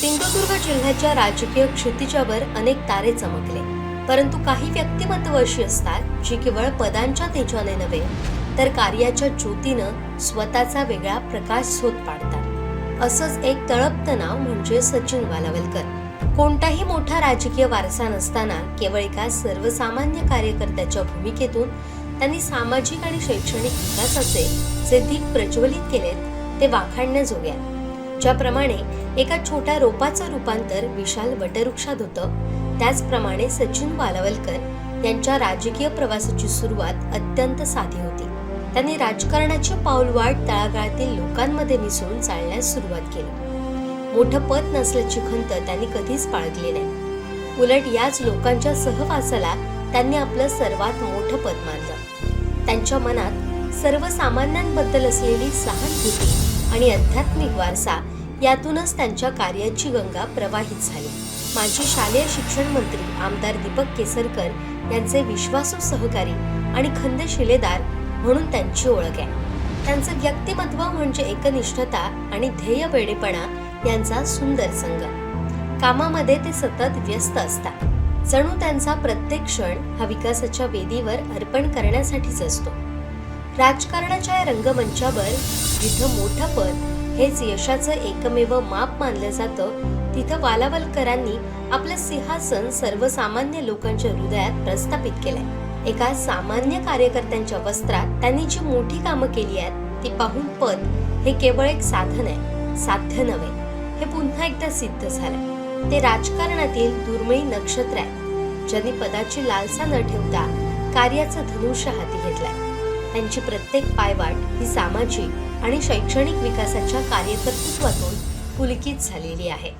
सिंधुदुर्ग जिल्ह्याच्या राजकीय क्षितिजावर अनेक तारे चमकले. परंतु काही व्यक्तिमत्व अशी असतात जी केवळ पदांच्या तेजाने नव्हे तर कार्याच्या ज्योतीनं स्वतःचा वेगळा प्रकाश झोत पाडतात. असंच एक तळपत नाव म्हणजे सचिन वालावलकर. कोणताही मोठा राजकीय वारसा नसताना केवळ एका सर्वसामान्य कार्यकर्त्याच्या भूमिकेतून त्यांनी सामाजिक आणि शैक्षणिक विकासाचे जे दीप प्रज्वलित केलेत ते वाखाणण्याजोगे आहे ज्याप्रमाणे एका छोट्या रोपाचं रूपांतर विशाल वटवृक्षात होतं. त्याचप्रमाणे सचिन बालवलकर यांच्या राजकीय प्रवासाची सुरुवात अत्यंत साधी होती. त्यांनी राजकारणाची पाऊलवाट तळागाळातील लोकांमध्ये मिसळून चालण्यास सुरुवात केली. मोठं पद नसल्याची खंत त्यांनी कधीच बाळगली नाही. उलट याच लोकांच्या सहवासाला त्यांनी आपलं सर्वात मोठं पद मानलं. त्यांच्या मनात सर्वसामान्यांबद्दल असलेली सहानुभूती आणि आध्यात्मिक वारसा यातूनच त्यांच्या कार्याची गंगा प्रवाहित झाली. माजी शालेय शिक्षण मंत्री आमदार दीपक केसरकर यांचे विश्वासू सहकारी आणि खंद शिलेदार म्हणून त्यांची ओळख आहे. त्यांचं व्यक्तिमत्व म्हणजे एकनिष्ठता आणि ध्येय वेडेपणा यांचा सुंदर संघ. कामामध्ये ते सतत व्यस्त असतात. जणू त्यांचा प्रत्येक क्षण हा विकासाच्या वेदीवर अर्पण करण्यासाठीच असतो. राजकारणाच्या रंगमंचावर जिथं मोठं पद हेच यशाचं एकमेव माप मानलं जातं. तिथं वालावलकरांनी आपलं सिंहासन सर्वसामान्य लोकांच्या हृदयात प्रस्थापित केलंय. एका सामान्य कार्यकर्त्यांच्या वस्त्रात त्यांनी जी मोठी कामं केली आहेत ती पाहून पद हे केवळ एक साधन आहे साध्य नव्हे. हे पुन्हा एकदा सिद्ध झालं ते राजकारणातील दुर्मिळ नक्षत्र आहे ज्यांनी पदाची लालसा न ठेवता कार्याचं धनुष्य हाती घेतलाय. त्यांची प्रत्येक पायवाट ही सामाजिक आणि शैक्षणिक विकासाच्या कार्यकर्तृत्वातून पुलकित झालेली आहे.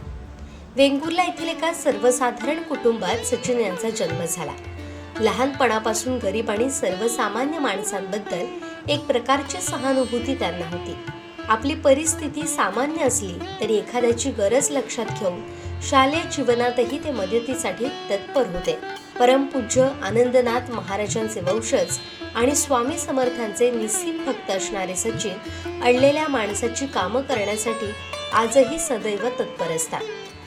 वेंगुर्ला येथील एका सर्वसाधारण कुटुंबात सचिन यांचा जन्म झाला. लहानपणापासून गरीब आणि सर्वसामान्य माणसांबद्दल एक प्रकारची सहानुभूती त्यांना होती. आपली परिस्थिती सामान्य असली तरी एखाद्याची गरज लक्षात घेऊन शालेय जीवनातही ते मदतीसाठी तत्पर होते. परमपूज्य आनंदनाथ महाराजांचे वंशज आणि स्वामी समर्थांचे निसीम भक्त असणारे सचिन अडलेल्या माणसाची कामं करण्यासाठी आजही सदैव तत्पर असतात.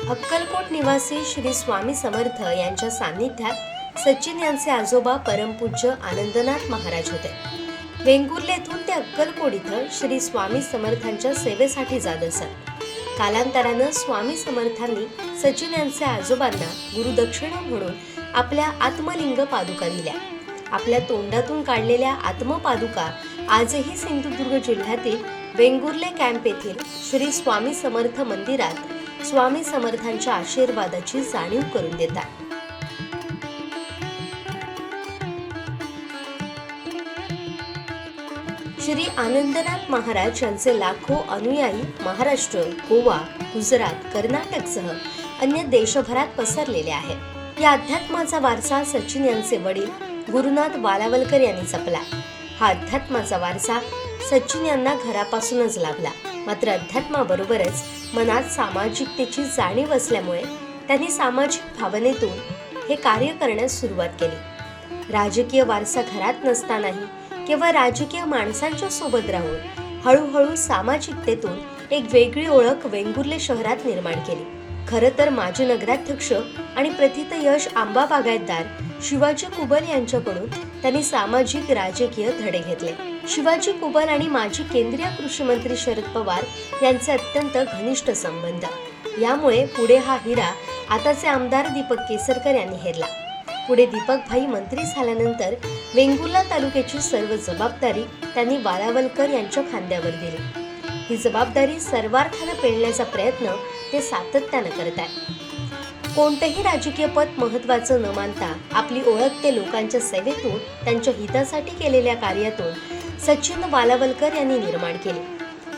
अक्कलकोट निवासी श्री स्वामी समर्थ यांच्या सान्निध्यात सचिन यांचे आजोबा परमपूज्य आनंदनाथ महाराज होते. वेंगुर्ले येथून ते अक्कलकोट इथं श्री स्वामी समर्थांच्या सेवेसाठी जात असत. कालांतरानं स्वामी समर्थांनी सचिन यांचे आजोबांना गुरुदक्षिणा म्हणून आपल्या आत्मलिंग पादुका दिल्या. आपल्या तोंडातून काढलेल्या आत्मपादुका आजही सिंधुदुर्ग जिल्ह्यातील वेंगुर्ले कॅम्प येथील श्री स्वामी समर्थ मंदिरात स्वामी समर्थांच्या आशीर्वादाची जाणीव करून देतात. श्री आनंदनाथ महाराज यांचे लाखो अनुयायी महाराष्ट्र गोवा गुजरात कर्नाटकसह अन्य देशभरात पसरलेले आहेत. या अध्यात्माचा वारसा सचिन यांचे वडील गुरुनाथ वालावलकर यांनी जपला. हा अध्यात्माचा वारसा सचिन यांना घरापासूनच लाभला. मात्र अध्यात्माबरोबरच मनात सामाजिकतेची जाणीव असल्यामुळे त्यांनी सामाजिक भावनेतून हे कार्य करण्यास सुरुवात केली. राजकीय वारसा घरात नसतानाही केवळ राजकीय माणसांच्या सोबत राहून हळूहळू सामाजिकतेतून एक वेगळी ओळख वेंगुर्ले शहरात निर्माण केली. खरं तर माजी नगराध्यक्ष आणि प्रथित यश आंबा बागायतदार शिवाजी कुबल यांच्याकडून त्यांनी सामाजिक राजकीय धडे घेतले. शिवाजी कुबल आणि माजी केंद्रीय कृषी मंत्री शरद पवार यांचे अत्यंत घनिष्ठ संबंध. यामुळे पुढे हा हिरा आताचे आमदार दीपक केसरकर यांनी हेरला. पुढे दीपक भाई मंत्री झाल्यानंतर वेंगुर्ला तालुक्याची सर्व जबाबदारी त्यांनी बाळावलकर यांच्या खांद्यावर दिली. ही जबाबदारी सर्वार्थानं पेलण्याचा प्रयत्न ते सातत्यानं करत आहेत कोणतंही राजकीय पद महत्वाचं न मानता आपली ओळख ते लोकांच्या सेवेतून त्यांच्या हितासाठी केलेल्या कार्यातून सचिन वालावलकर यांनी निर्माण केले.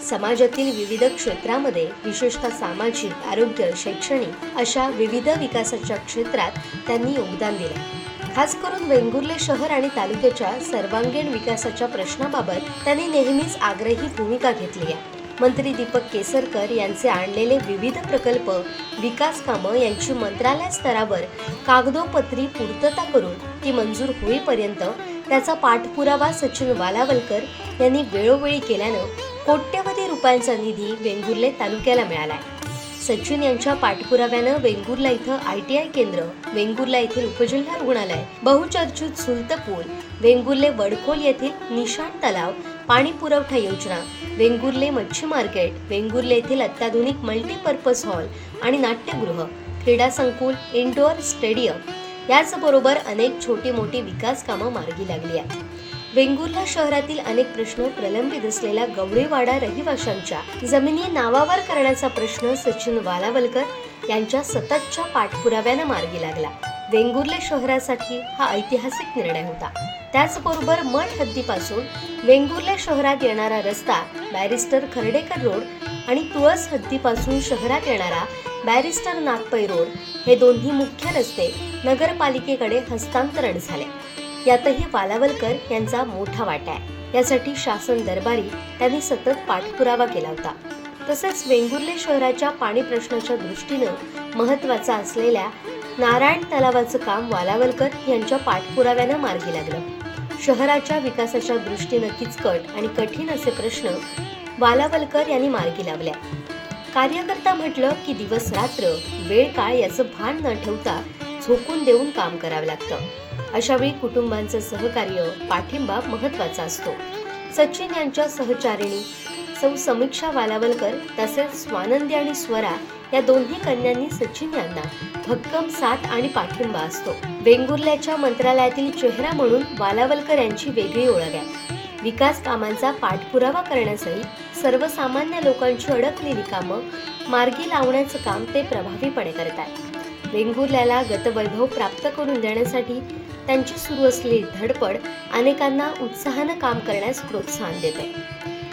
समाजातील विविध क्षेत्रामध्ये विशेषतः सामाजिक आरोग्य शैक्षणिक अशा विविध विकासाच्या क्षेत्रात त्यांनी योगदान दिले. खास करून वेंगुर्ले शहर आणि तालुक्याच्या सर्वांगीण विकासाच्या प्रश्नाबाबत त्यांनी नेहमीच आग्रही भूमिका घेतली आहे. मंत्री दीपक केसरकर यांचे आणलेले विविध प्रकल्प विकास कामं यांची मंत्रालय स्तरावर कागदोपत्री पूर्तता करून ती मंजूर होईपर्यंत त्याचा पाठपुरावा सचिन वालावलकर यांनी वेळोवेळी केल्यानं कोट्यवधी रुपयांचा निधी वेंगुर्ले तालुक्याला मिळालाय. सचिन यांच्या पाठपुराव्यानं वेंगुर्ला इथं आय टी आय केंद्र वेंगुर्ला येथील उपजिल्हा रुग्णालय बहुचर्चित सुलत पूल वेंगुर्ले वडखोल येथील निशाण तलाव पाणी पुरवठा योजना वेंगुर्ले मच्छी मार्केट वेंगुर्ले येथील अत्याधुनिक मल्टीपर्पज हॉल आणि नाट्यगृह क्रीडा संकुल इंडोअर स्टेडियम याचबरोबर अनेक छोटी मोठी विकास कामं मार्गी लागली आहेत. वेंगुर्ला शहरातील अनेक प्रश्न प्रलंबित असलेल्या गवळीवाडा रहिवाशांच्या जमिनी नावावर करण्याचा प्रश्न सचिन वालावलकर यांच्या सततच्या पाठपुराव्यानं मार्गी लागला. वेंगुर्ले शहरासाठी हा ऐतिहासिक निर्णय होता. त्याचबरोबर मठ हद्दीपासून वेंगुर्ले शहरात येणारा रस्ता बॅरिस्टर खर्डेकर रोड आणि तुळस हद्दीपासून शहरात येणारा बॅरिस्टर नागपै रोड हे दोन्ही मुख्य रस्ते नगरपालिकेकडे हस्तांतरण झाले. यातही वालावलकर यांचा मोठा वाटा आहे. यासाठी शासन दरबारी त्यांनी सतत पाठपुरावा केला होता. तसेच वेंगुर्ले शहराच्या पाणी प्रश्नाच्या दृष्टीनं महत्त्वाचा असलेल्या नारायण तलावाचं काम वालावलकर यांच्या पाठपुराव्यानं मार्गी लागलं. शहराच्या विकासाच्या दृष्टीनं किचकट आणि कठीण असे प्रश्न वालावलकर यांनी मार्गी लावल्या कार्यकर्ता म्हटलं की दिवस रात्र वेळ काळ याचं भान न ठेवता झोकून देऊन काम करावं लागतं. अशावेळी कुटुंबांचं सहकार्य पाठिंबा महत्त्वाचा असतो. सचिन यांच्या सहचारिणी सौ समीक्षा वालावलकर तसेच स्वानंदी आणि स्वरा या दोन्ही कन्यांनी सचिन यांना भक्कम साथ आणि पाठिंबा असतो. वेंगुर्ल्याच्या मंत्रालयातील चेहरा म्हणून वालावलकर यांची वेगळी ओळख आहे. विकास कामांचा पाठपुरावा करण्यासही सर्वसामान्य लोकांची अडकलेली कामं मार्गी लावण्याचं काम ते प्रभावीपणे करतात वेंगुर्ल्याला गतवैभव प्राप्त करून देण्यासाठी त्यांची सुरू असलेली धडपड अनेकांना उत्साहानं काम करण्यास प्रोत्साहन देते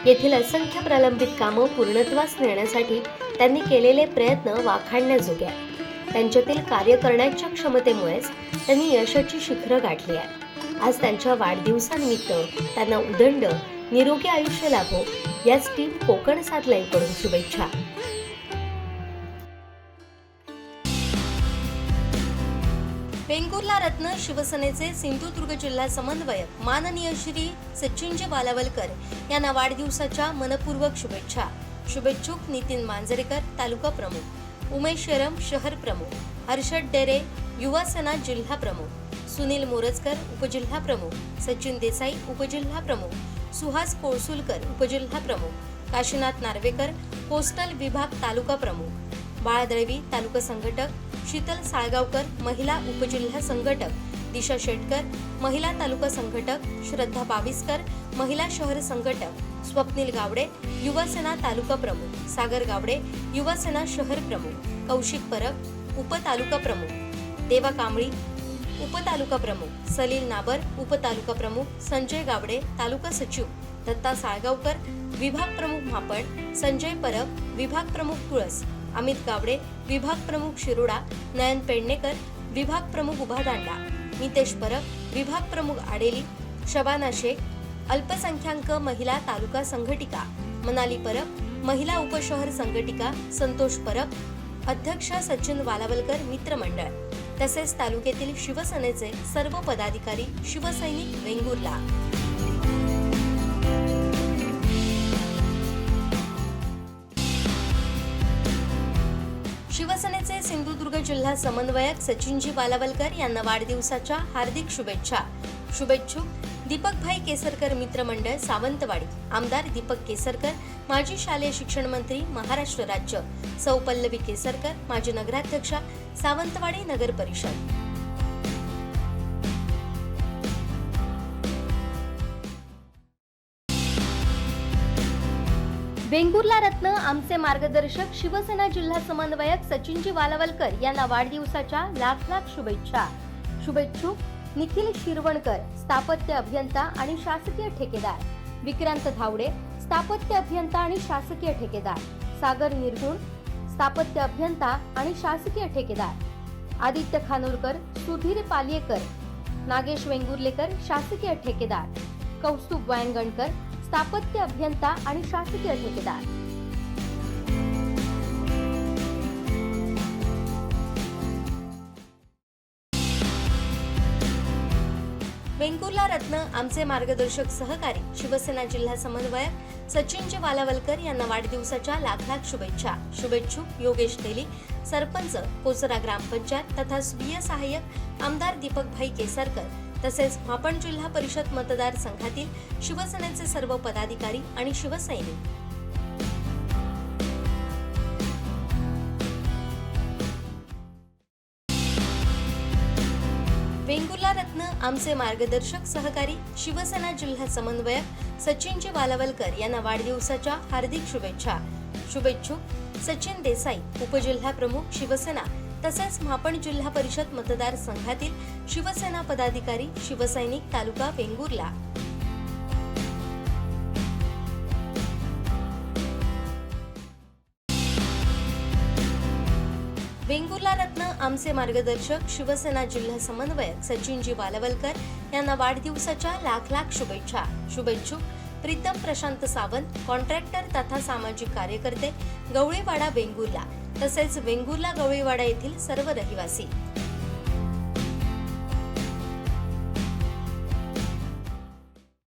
येथील असंख्य प्रलंबित कामं पूर्णत्वास नेण्यासाठी त्यांनी केलेले प्रयत्न वाखाणण्याजोगे आहेत. त्यांच्यातील कार्य करण्याच्या क्षमतेमुळेच त्यांनी यशाची शिखरं गाठली आहेत. आज त्यांच्या वाढदिवसानिमित्त त्यांना उदंड निरोगी आयुष्य लाभो याच टीम कोकण सात लाईव्हकडून शुभेच्छा. वेंगुर्ला रत्न शिवसेनेचे सिंधुदुर्ग जिल्हा समन्वयक माननीय श्री सचिनजी बालावलकर यांना वाढदिवसाच्या मनपूर्वक शुभेच्छा. शुभेच्छुक नितीन मांजरेकर तालुका प्रमुख. उमेश शहर प्रमुख हर्षद डेरे युवा सना जिल्हा प्रमुख सुनील मोरजकर उपजिल्हा प्रमुख सचिन देसाई उपजिल्हा प्रमुख सुहास कोळसुलकर उपजिल्हा प्रमुख काशीनाथ नार्वेकर पोस्टल विभाग तालुका प्रमुख बाळदळवी तालुका संघटक शीतल साळगावकर महिला उपजिल्हा संघटक दिशा शेटकर महिला तालुका संघटक श्रद्धा बाविस्कर महिला शहर संघटक स्वप्नील गावडे युवासेना तालुका प्रमुख सागर गावडे युवासेना शहर प्रमुख कौशिक परब उपतालुका प्रमुख देवा कांबळी उपतालुका प्रमुख सलील नाबर उपतालुका प्रमुख संजय गावडे तालुका सचिव दत्ता साळगावकर विभाग प्रमुख म्हापण संजय परब विभाग प्रमुख तुळस अमित गावडे विभाग प्रमुख शिरोडा नयन पेडणेकर विभाग प्रमुख उभादांडा नितेश परब विभाग प्रमुख आडेली शबाना शेख अल्पसंख्याक महिला तालुका संघटिका मनाली परब महिला उपशहर संघटिका संतोष परब अध्यक्ष सचिन वालावलकर मित्रमंडळ तसेच तालुक्यातील शिवसेनेचे सर्व पदाधिकारी शिवसैनिक वेंगुर्ला. शिवसेनेचे सिंधुदुर्ग जिल्हा समन्वयक सचिनजी बालावलकर यांना वाढदिवसाच्या हार्दिक शुभेच्छा. शुभेच्छुक दीपकभाई केसरकर मित्रमंडळ सावंतवाडी. आमदार दीपक केसरकर माजी शालेय शिक्षण मंत्री महाराष्ट्र राज्य. सौ पल्लवी केसरकर माजी नगराध्यक्षा सावंतवाडी नगर परिषद. वेंगुर्ला रत्न आमचे मार्गदर्शक शिवसेना जिल्हा समन्वयक सचिनजी वालावलकर यांना वाढदिवसाच्या लाख लाख शुभेच्छा. शुभेच्छुक निखिल शिरवणकर स्थापत्य अभियंता आणि शासकीय ठेकेदार. विक्रांत धावडे स्थापत्य अभियंता आणि शासकीय ठेकेदार. सागर निर्गुण स्थापत्य अभियंता आणि शासकीय ठेकेदार. आदित्य खानोलकर सुधीर पालियेकर. नागेश वेंगुर्लेकर शासकीय ठेकेदार. कौस्तुभ वायंगणकर स्थापत्य अभियंता आणि शासकीय ठेकेदार. वेंगुर्ला रत्न आमचे मार्गदर्शक सहकारी शिवसेना जिल्हा समन्वयक सचिनजी वालावलकर यांना वाढदिवसाच्या लाख लाख शुभेच्छा. शुभेच्छुक योगेश तेली सरपंच कोसरा ग्रामपंचायत तथा स्वीय सहाय्यक आमदार दीपक भाई केसरकर तसेच मापण जिल्हा परिषद मतदारसंघातील शिवसेनेचे सर्व पदाधिकारी आणि शिवसैनिक रत्न आमचे मार्गदर्शक सहकारी शिवसेना जिल्हा समन्वयक सचिनजी वालावलकर यांना वाढदिवसाच्या हार्दिक शुभेच्छा. शुभेच्छुक सचिन देसाई उपजिल्हा प्रमुख शिवसेना तसेच मापण जिल्हा परिषद मतदारसंघातील शिवसेना पदाधिकारी शिवसैनिक तालुका वेंगुर्ला. वेंगुर्ला रत्न आमचे मार्गदर्शक शिवसेना जिल्हा समन्वयक सचिनजी वालवलकर यांना वाढदिवसाच्या लाख लाख शुभेच्छा. शुभेच्छुक प्रीतम प्रशांत सावंत कॉन्ट्रॅक्टर तथा सामाजिक कार्यकर्ते गवळीवाडा वेंगुर्ला तसेच वेंगुर्ला गवळीवाडा येथील सर्व रहिवासी.